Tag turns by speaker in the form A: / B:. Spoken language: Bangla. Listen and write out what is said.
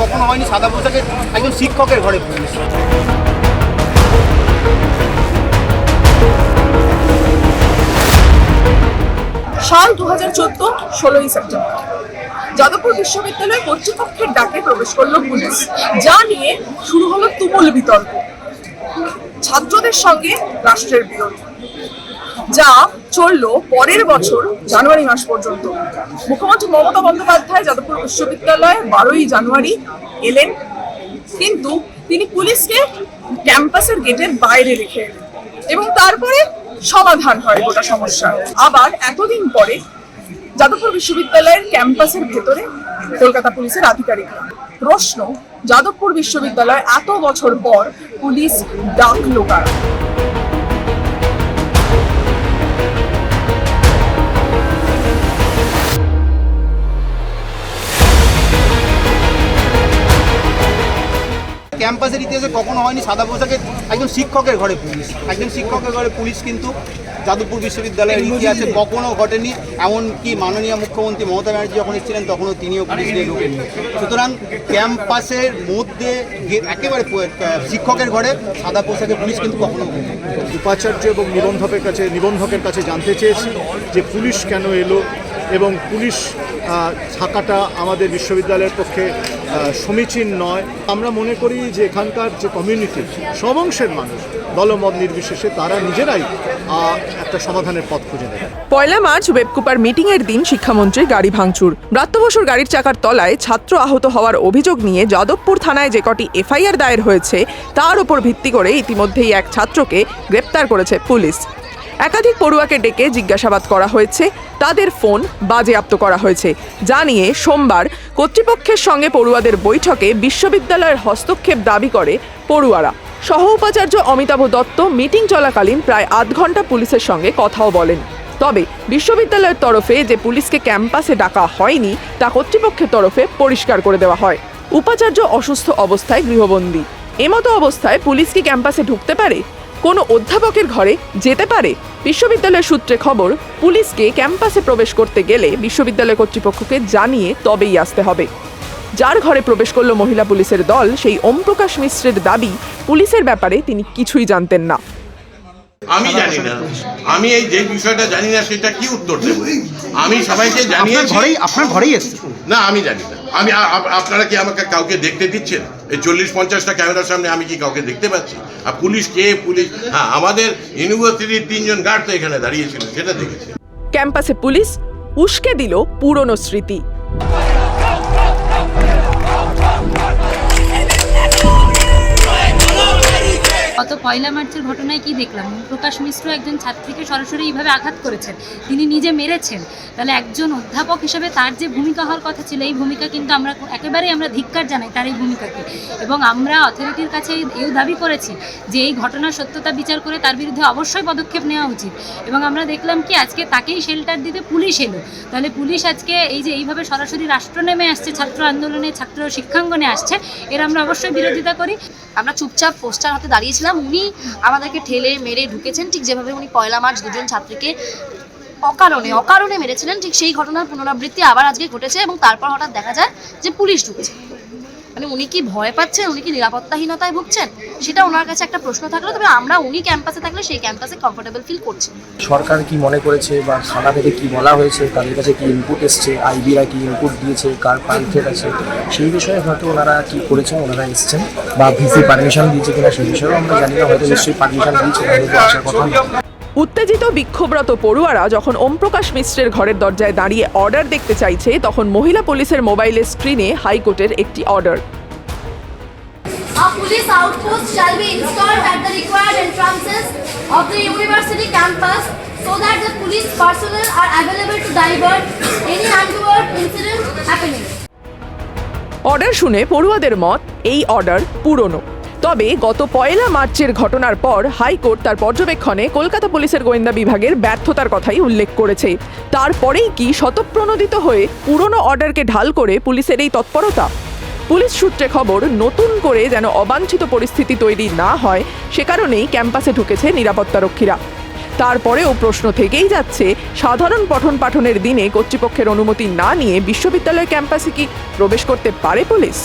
A: কখনো হয়নি, সাদা পোশাকের একজন শিক্ষকের ঘরে পুলিশ
B: সাল দু হাজার চোদ্দ, ষোলোই সেপ্টেম্বর। যাদবপুর বিশ্ববিদ্যালয় কর্তৃপক্ষের ডাকে প্রবেশ করল পুলিশ, যা নিয়ে শুরু হলো তুমুল বিতর্ক। ছাত্রদের সঙ্গে রাষ্ট্রের বিরোধ। যা চলল পরের বছর জানুয়ারি মাস পর্যন্ত। মুখ্যমন্ত্রী মমতা বন্দ্যোপাধ্যায় যাদবপুর বিশ্ববিদ্যালয়ে বারোই জানুয়ারি এলেন। কিন্তু তিনি পুলিশকে ক্যাম্পাসের গেটের বাইরে রেখে এবং তারপরে সমাধান হয় গোটা সমস্যা। আবার এতদিন পরে যাদবপুর বিশ্ববিদ্যালয়ের ক্যাম্পাসের ভেতরে কলকাতা পুলিশের আধিকারিকরা। প্রশ্ন, যাদবপুর বিশ্ববিদ্যালয় এত বছর পর পুলিশ ডাকলো কারা?
A: ক্যাম্পাসের ইতিহাসে কখনো হয়নি। সাদা পোশাকে একজন শিক্ষকের ঘরে পুলিশ। একজন শিক্ষকের ঘরে পুলিশ কিন্তু যাদবপুর বিশ্ববিদ্যালয়ের ইতিহাসে কখনো ঘটেনি। এমনকি মাননীয় মুখ্যমন্ত্রী মমতা ব্যানার্জি যখন এসেছিলেন তখনও তিনিও পুলিশ নিয়ে ঢোকেন সুতরাং ক্যাম্পাসের মধ্যে একেবারে শিক্ষকের ঘরে সাদা পোশাকের পুলিশ কিন্তু কখনো
C: উপাচার্য এবং নিবন্ধকের কাছে নিবন্ধকের কাছে জানতে চেয়েছি যে পুলিশ কেন এলো এবং পুলিশ থাকাটা আমাদের বিশ্ববিদ্যালয়ের পক্ষে সমীচীন নয়। আমরা মনে করি যে এখানকার যে কমিউনিটি সব অংশের মানুষ, দলমত নির্বিশেষে তারা নিজেরাই একটা সমাধানের পথ খুঁজে নেবে
B: পয়লা মার্চ ওয়েবকুপার মিটিং এর দিন শিক্ষামন্ত্রীর গাড়ি ভাঙচুর। ব্রাত্য বসুর গাড়ির চাকার তলায় ছাত্র আহত হওয়ার অভিযোগ নিয়ে যাদবপুর থানায় যে কটি এফআইআর দায়ের হয়েছে, তার উপর ভিত্তি করে ইতিমধ্যেই এক ছাত্রকে গ্রেপ্তার করেছে পুলিশ। একাধিক পড়ুয়াকে ডেকে জিজ্ঞাসাবাদ করা হয়েছে। তাদের ফোন বাজেয়াপ্ত করা হয়েছে। যা নিয়ে সোমবার কর্তৃপক্ষের সঙ্গে পড়ুয়াদের বৈঠকে বিশ্ববিদ্যালয়ের হস্তক্ষেপ দাবি করে পড়ুয়ারা। সহ উপাচার্য অমিতাভ দত্ত মিটিং চলাকালীন প্রায় আধ ঘণ্টা পুলিশের সঙ্গে কথাও বলেন। তবে বিশ্ববিদ্যালয়ের তরফে যে পুলিশকে ক্যাম্পাসে ডাকা হয়নি, তা কর্তৃপক্ষের তরফে পরিষ্কার করে দেওয়া হয়। উপাচার্য অসুস্থ অবস্থায় গৃহবন্দী। এমতো অবস্থায় পুলিশ কি ক্যাম্পাসে ঢুকতে পারে? কোনো অধ্যাপকের ঘরে যেতে পারে? বিশ্ববিদ্যালয়ের সূত্রে খবর পুলিশকে ক্যাম্পাসে প্রবেশ করতে গেলে বিশ্ববিদ্যালয় কর্তৃপক্ষকে জানিয়ে তবেই আসতে হবে। যার ঘরে প্রবেশ করল মহিলা পুলিশের দল সেই ওমপ্রকাশ মিশ্রের দাবি পুলিশের ব্যাপারে তিনি কিছুই জানতেন না।
D: আমি জানি না। আমি এই যে বিষয়টা জানি না সেটা কি উত্তর দেব? আমি সবাইকে জানিয়েছি।
A: ঘরেই আপনার ঘরেই এসছে।
D: না আমি জানি না। আমি আপনারা কি আমাকে কাউকে দেখতে দিচ্ছেন? এই চল্লিশ পঞ্চাশটা ক্যামেরার সামনে আমি কি কাউকে দেখতে পাচ্ছি? আর পুলিশ কে? পুলিশ হ্যাঁ আমাদের ইউনিভার্সিটির তিনজন গার্ড তো এখানে দাঁড়িয়েছিল, সেটা দেখেছি।
B: ক্যাম্পাসে পুলিশ উস্কে দিল পুরনো স্মৃতি।
E: গত পয়লা মার্চের ঘটনায় কি দেখলাম? প্রকাশ মিশ্র একজন ছাত্রীকে সরাসরি এইভাবে আঘাত করেছেন। তিনি নিজে মেরেছেন। তাহলে একজন অধ্যাপক হিসেবে তার যে ভূমিকা হওয়ার কথা ছিল, এই ভূমিকা কিন্তু আমরা একেবারেই আমরা ধিক্কার জানাই তার এই ভূমিকাকে। এবং আমরা অথরিটির কাছে এও দাবি করেছি যে এই ঘটনার সত্যতা বিচার করে তার বিরুদ্ধে অবশ্যই পদক্ষেপ নেওয়া উচিত। এবং আমরা দেখলাম কি, আজকে তাকেই শেল্টার দিতে পুলিশ এলো। তাহলে পুলিশ আজকে এই যে এইভাবে সরাসরি রাষ্ট্র নেমে আসছে, ছাত্র আন্দোলনে, ছাত্র শিক্ষাঙ্গনে আসছে, এর আমরা অবশ্যই বিরোধিতা করি।
F: আমরা চুপচাপ পোস্টার হাতে দাঁড়িয়েছিলাম। উনি আমাদেরকে ঠেলে মেরে ঢুকেছেন। ঠিক যেভাবে উনি পয়লা মার্চ দুজন ছাত্রীকে অকারণে অকারণে মেরেছিলেন, ঠিক সেই ঘটনার পুনরাবৃত্তি আবার আজকে ঘটেছে এবং তারপর হঠাৎ দেখা যায় যে পুলিশ ঢুকেছে। মানে উনি কি ভয় পাচ্ছেন? উনি কি নিরাপত্তাহীনতায় ভুগছেন? সেটা ওনার কাছে একটা প্রশ্ন থাকল তবে আমরা উনি ক্যাম্পাসে থাকলে সেই ক্যাম্পাসে কমফোর্টেবল ফিল করছি।
G: সরকার কি মনে করেছে বা থানা থেকে কি বলা হয়েছে? তাদের কাছে কি ইনপুট এসছে? আইবিরা কি ইনপুট দিয়েছে? কার পাইফেট আছে? সেই বিষয়ে হয়তো ওনারা কি করেছেন ওনারা এসছেন বা ভিসি পারমিশন দিয়েছে কিনা সেই বিষয়েও আমরা জানি না হয়তো নিশ্চয়ই পারমিশন দিয়েছে আসার কথা
B: উত্তেজিত বিক্ষোভরত পড়ুয়ারা যখন ওমপ্রকাশ মিশ্রের ঘরের দরজায় দাঁড়িয়ে অর্ডার দেখতে চাইছে তখন মহিলা পুলিশের মোবাইলের স্ক্রিনে হাইকোর্টের একটি order
H: A police outpost shall be installed at the required entrances of the university campus so that the police personnel are available to divert any untoward incident happening.
B: Order শুনে পড়ুয়াদের মত এই অর্ডার পুরনো তবে গত পয়লা মার্চের ঘটনার পর হাইকোর্ট তার পর্যবেক্ষণে কলকাতা পুলিশের গোয়েন্দা বিভাগের ব্যর্থতার কথাই উল্লেখ করেছে তারপরেই কি শতপ্রণোদিত হয়ে পুরনো অর্ডারকে ঢাল করে পুলিশের এই তৎপরতা পুলিশ সূত্রে খবর, নতুন করে যেন অবাঞ্ছিত পরিস্থিতি তৈরি না হয়, সে কারণেই ক্যাম্পাসে ঢুকেছে নিরাপত্তারক্ষীরা। তারপরেও প্রশ্ন থেকেই যাচ্ছে, সাধারণ পঠন পাঠনের দিনে কর্তৃপক্ষের অনুমতি না নিয়ে বিশ্ববিদ্যালয় ক্যাম্পাসে কি প্রবেশ করতে পারে পুলিশ?